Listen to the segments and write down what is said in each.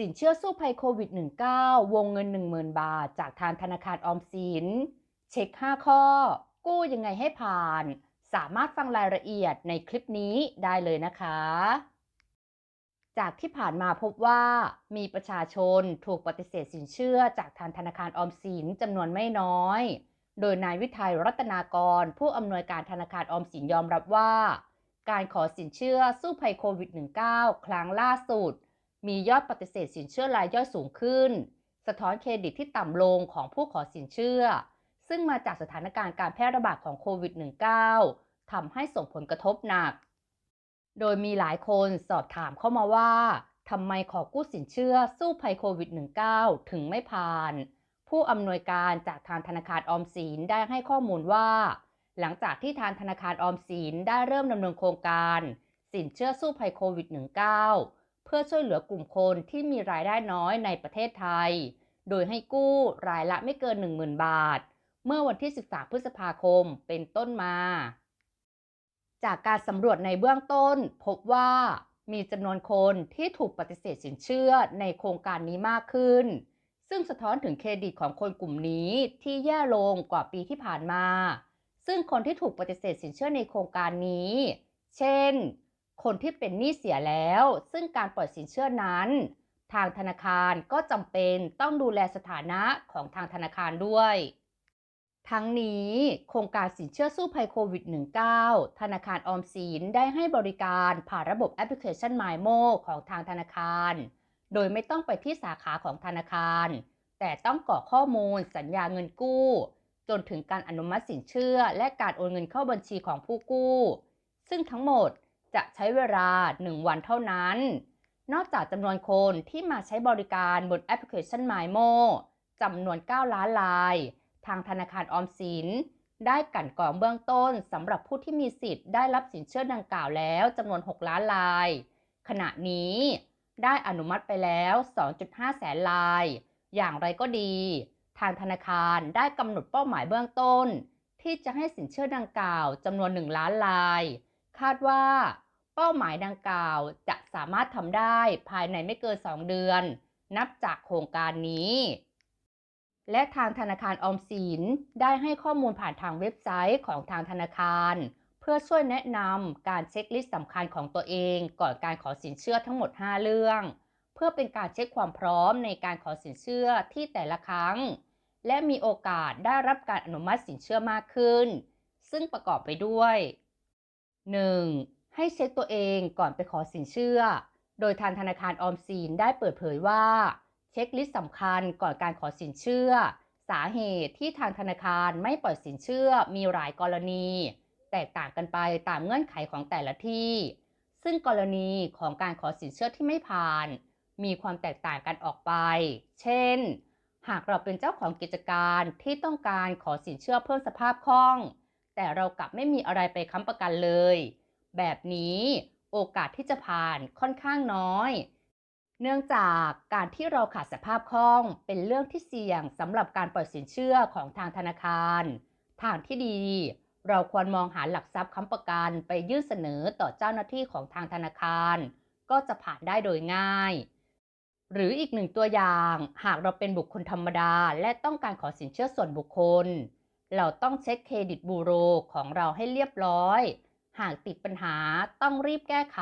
สินเชื่อสู้ภัยโควิด -19 วงเงิน 10,000 บาท จากทางธนาคารออมสิน เช็ค 5 ข้อ กู้ยังไงให้ผ่าน สามารถฟังรายละเอียดในคลิปนี้ได้เลยนะคะ จากที่ผ่านมาพบว่ามีประชาชนถูกปฏิเสธสินเชื่อจากทางธนาคารออมสินจำนวนไม่น้อย โดยนายวิทัยรัตนากร ผู้อำนวยการธนาคารออมสินยอมรับว่า การขอสินเชื่อสู้ภัยโควิด -19 ครั้งล่าสุด มียอดปฏิเสธสินเชื่อรายย่อยสูงขึ้น สะท้อนเครดิตที่ต่ำลงของผู้ขอสินเชื่อ ซึ่งมาจากสถานการณ์การแพร่ระบาดของโควิด -19 ทำให้ส่งผลกระทบหนัก โดยมีหลายคนสอบถามเข้ามาว่าทำไมขอกู้สินเชื่อสู้ภัยโควิด -19 ถึงไม่ผ่าน ผู้อำนวยการจากทางธนาคารออมสินได้ให้ข้อมูลว่า หลังจากที่ทางธนาคารออมสินได้เริ่มดำเนินโครงการ สินเชื่อสู้ภัยโควิด -19 เพื่อช่วยเหลือกลุ่มคนที่มีรายได้น้อยในประเทศไทย โดยให้กู้รายละไม่เกิน 10,000 บาท เมื่อวันที่ 13 พฤษภาคมเป็นต้นมา จากการสำรวจในเบื้องต้น พบว่ามีจำนวนคนที่ถูกปฏิเสธสินเชื่อในโครงการนี้มากขึ้น ซึ่งสะท้อนถึงเครดิตของคนกลุ่มนี้ที่แย่ลงกว่าปีที่ผ่านมา ซึ่งคนที่ถูกปฏิเสธสินเชื่อในโครงการนี้ เช่น คนที่เป็นหนี้เสียแล้ว ซึ่งการปล่อยสินเชื่อนั้น ทางธนาคารก็จำเป็นต้องดูแลสถานะของทางธนาคารด้วย ทั้งนี้โครงการสินเชื่อสู้ภัยโควิด -19 ธนาคารออมสินได้ให้บริการผ่านระบบแอปพลิเคชัน MyMo ของทางธนาคาร โดยไม่ต้องไปที่สาขาของธนาคาร แต่ต้องกรอกข้อมูลสัญญาเงินกู้ จนถึงการอนุมัติสินเชื่อ และการโอนเงินเข้าบัญชีของผู้กู้ ซึ่งทั้งหมด จะใช้เวลา 1 วันเท่านั้น นอกจากจำนวนคนที่มาใช้บริการบนแอปพลิเคชัน MyMo จำนวน 9 ล้านราย ทางธนาคารออมสิน ได้กันกองเบื้องต้นสำหรับผู้ที่มีสิทธิ์ได้รับสินเชื่อดังกล่าวแล้วจำนวน 6 ล้านราย ขณะนี้ได้อนุมัติไปแล้ว 2.5 แสนราย อย่างไรก็ดี ทางธนาคารได้กำหนดเป้าหมายเบื้องต้น ที่จะให้สินเชื่อดังกล่าวจำนวน 1 ล้านราย คาดว่า เป้าหมายดังกล่าวจะสามารถทำได้ภายในไม่เกิน 2 เดือน นับจากโครงการนี้ และทางธนาคารออมสินได้ให้ข้อมูลผ่านทางเว็บไซต์ของทางธนาคาร เพื่อช่วยแนะนำการเช็คลิสต์สำคัญของตัวเอง ก่อนการขอสินเชื่อทั้งหมด 5 เรื่อง เพื่อเป็นการเช็คความพร้อมในการขอสินเชื่อที่แต่ละครั้ง และมีโอกาสได้รับการอนุมัติสินเชื่อมากขึ้น ซึ่งประกอบไปด้วย 1. ให้เช็คตัวเองก่อนไปขอสินเชื่อ โดยทางธนาคารออมสินได้เปิดเผยว่า เช็คลิสต์สำคัญก่อนการขอสินเชื่อ สาเหตุที่ทางธนาคารไม่ปล่อยสินเชื่อมีหลายกรณี แตกต่างกันไปตามเงื่อนไขของแต่ละที่ ซึ่งกรณีของการขอสินเชื่อที่ไม่ผ่าน มีความแตกต่างกันออกไป เช่น หากเราเป็นเจ้าของกิจการที่ต้องการขอสินเชื่อเพิ่มสภาพคล่อง แต่เรากลับไม่มีอะไรไปค้ำประกันเลย แบบนี้โอกาสที่จะผ่านค่อนข้างน้อย เนื่องจากการที่เราขาดสภาพคล่องเป็นเรื่องที่เสี่ยงสำหรับการปล่อยสินเชื่อของทางธนาคาร ทางที่ดี เราควรมองหาหลักทรัพย์ค้ำประกันไปยื่นเสนอต่อเจ้าหน้าที่ของทางธนาคาร ก็จะผ่านได้โดยง่าย หรืออีกหนึ่งตัวอย่างหากเราเป็นบุคคลธรรมดาและต้องการขอสินเชื่อส่วนบุคคล เราต้องเช็คเครดิตบูโรของเราให้เรียบร้อย หากติดปัญหาต้องรีบแก้ไข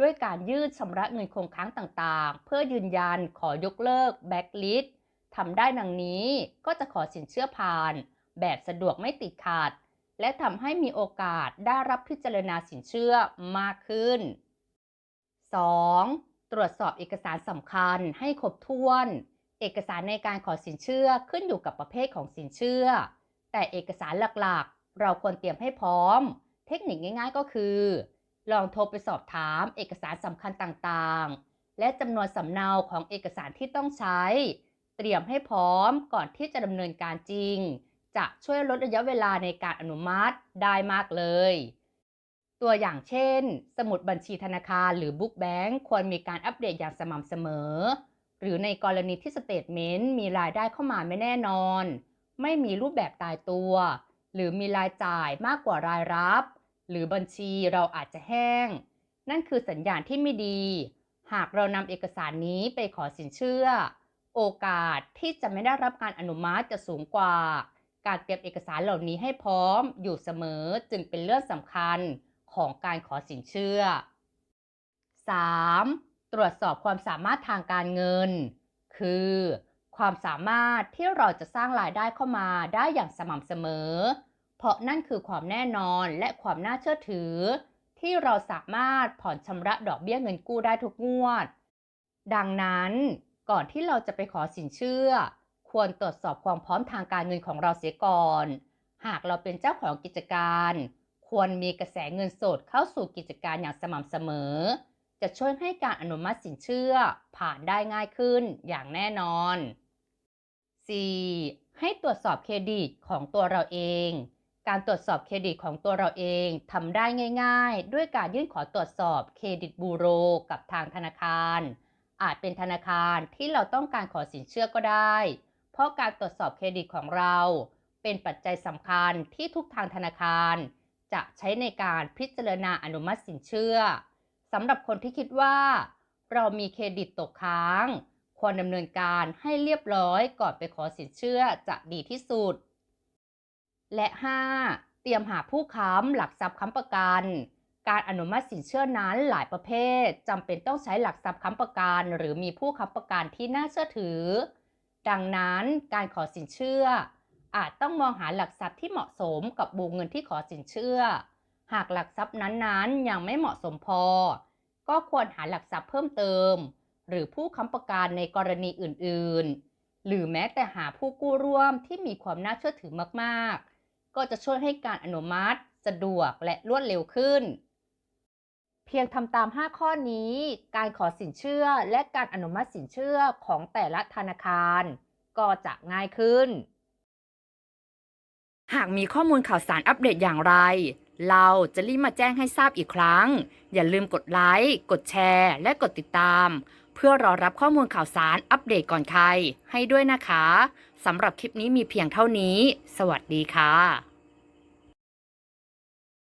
ด้วยการยืดชำระเงินคงค้างต่างๆ เพื่อยืนยันขอยกเลิกแบ็กลิสต์ทำได้ดังนี้ก็จะขอสินเชื่อผ่าน แบบสะดวกไม่ติดขัด และทำให้มีโอกาสได้รับพิจารณาสินเชื่อมากขึ้น 2. ตรวจสอบเอกสารสำคัญให้ครบถ้วน เอกสารในการขอสินเชื่อขึ้นอยู่กับประเภทของสินเชื่อ แต่เอกสารหลักๆ เราควรเตรียมให้พร้อม เทคนิคง่ายๆก็คือ ลองโทรไปสอบถามเอกสารสำคัญต่างๆ และจำนวนสำเนาของเอกสารที่ต้องใช้ เตรียมให้พร้อมก่อนที่จะดำเนินการจริง จะช่วยลดระยะเวลาในการอนุมัติได้มากเลย ตัวอย่างเช่น สมุดบัญชีธนาคารหรือบุ๊กแบงค์ควรมีการอัปเดตอย่างสม่ำเสมอ หรือในกรณีที่สเตทเมนต์มีรายได้เข้ามาไม่แน่นอน ไม่มีรูปแบบตายตัว หรือมีรายจ่ายมากกว่ารายรับ หรือบัญชีเราอาจจะแห้ง นั่นคือสัญญาณที่ไม่ดี หากเรานำเอกสารนี้ไปขอสินเชื่อ โอกาสที่จะไม่ได้รับการอนุมัติจะสูงกว่า การเตรียมเอกสารเหล่านี้ให้พร้อมอยู่เสมอจึงเป็นเรื่องสำคัญของการขอสินเชื่อ 3. ตรวจสอบความสามารถทางการเงิน คือ ความสามารถที่เราจะสร้างรายได้เข้ามาได้อย่างสม่ำเสมอ เพราะนั่นคือความแน่นอนและความน่าเชื่อถือ ที่เราสามารถผ่อนชำระดอกเบี้ยเงินกู้ได้ทุกงวด ดังนั้นก่อนที่เราจะไปขอสินเชื่อ ควรตรวจสอบความพร้อมทางการเงินของเราเสียก่อน หากเราเป็นเจ้าของกิจการ ควรมีกระแสเงินสดเข้าสู่กิจการอย่างสม่ำเสมอ จะช่วยให้การอนุมัติสินเชื่อผ่านได้ง่ายขึ้นอย่างแน่นอน 4. ให้ตรวจสอบเครดิตของตัวเราเอง การตรวจสอบเครดิตของตัวเราเองทำได้ง่าย ๆ ด้วยการยื่นขอตรวจสอบเครดิตบูโร กับทางธนาคาร อาจเป็นธนาคารที่เราต้องการขอสินเชื่อก็ได้ เพราะการตรวจสอบเครดิตของเรา เป็นปัจจัยสำคัญที่ทุกทางธนาคาร จะใช้ในการพิจารณาอนุมัติสินเชื่อสำหรับคนที่คิดว่า เรามีเครดิตตกค้าง ควรดำเนินการให้เรียบร้อยก่อนไปขอสินเชื่อจะดีที่สุด และ 5. เตรียมหาผู้ค้ำหลักทรัพย์ค้ำประกัน การอนุมัติสินเชื่อนั้นหลายประเภทจำเป็นต้องใช้หลักทรัพย์ค้ำประกัน หรือมีผู้ค้ำประกันที่น่าเชื่อถือ ดังนั้นการขอสินเชื่อ อาจต้องมองหาหลักทรัพย์ที่เหมาะสมกับวงเงินที่ขอสินเชื่อ หากหลักทรัพย์นั้นๆยังไม่เหมาะสมพอ ก็ควรหาหลักทรัพย์เพิ่มเติม หรือผู้ค้ำประกันในกรณีอื่นๆ หรือแม้แต่หาผู้กู้ร่วมที่มีความน่าเชื่อถือมากๆ ก็จะช่วยให้การอนุมัติ สะดวกและรวดเร็วขึ้น เพียงทำตาม 5 ข้อนี้ การขอสินเชื่อและการอนุมัติสินเชื่อของแต่ละธนาคาร ก็จะง่ายขึ้น หากมีข้อมูลข่าวสารอัปเดตอย่างไรเราจะรีบมาแจ้งให้ทราบอีกครั้ง อย่าลืมกดไลค์ กดแชร์ และกดติดตาม พื่อรอรับข้อมูลข่าวสารอัปเดตก่อนใครให้ด้วยนะคะสำหรับคลิปนี้มีเพียงเท่านี้ สวัสดีค่ะ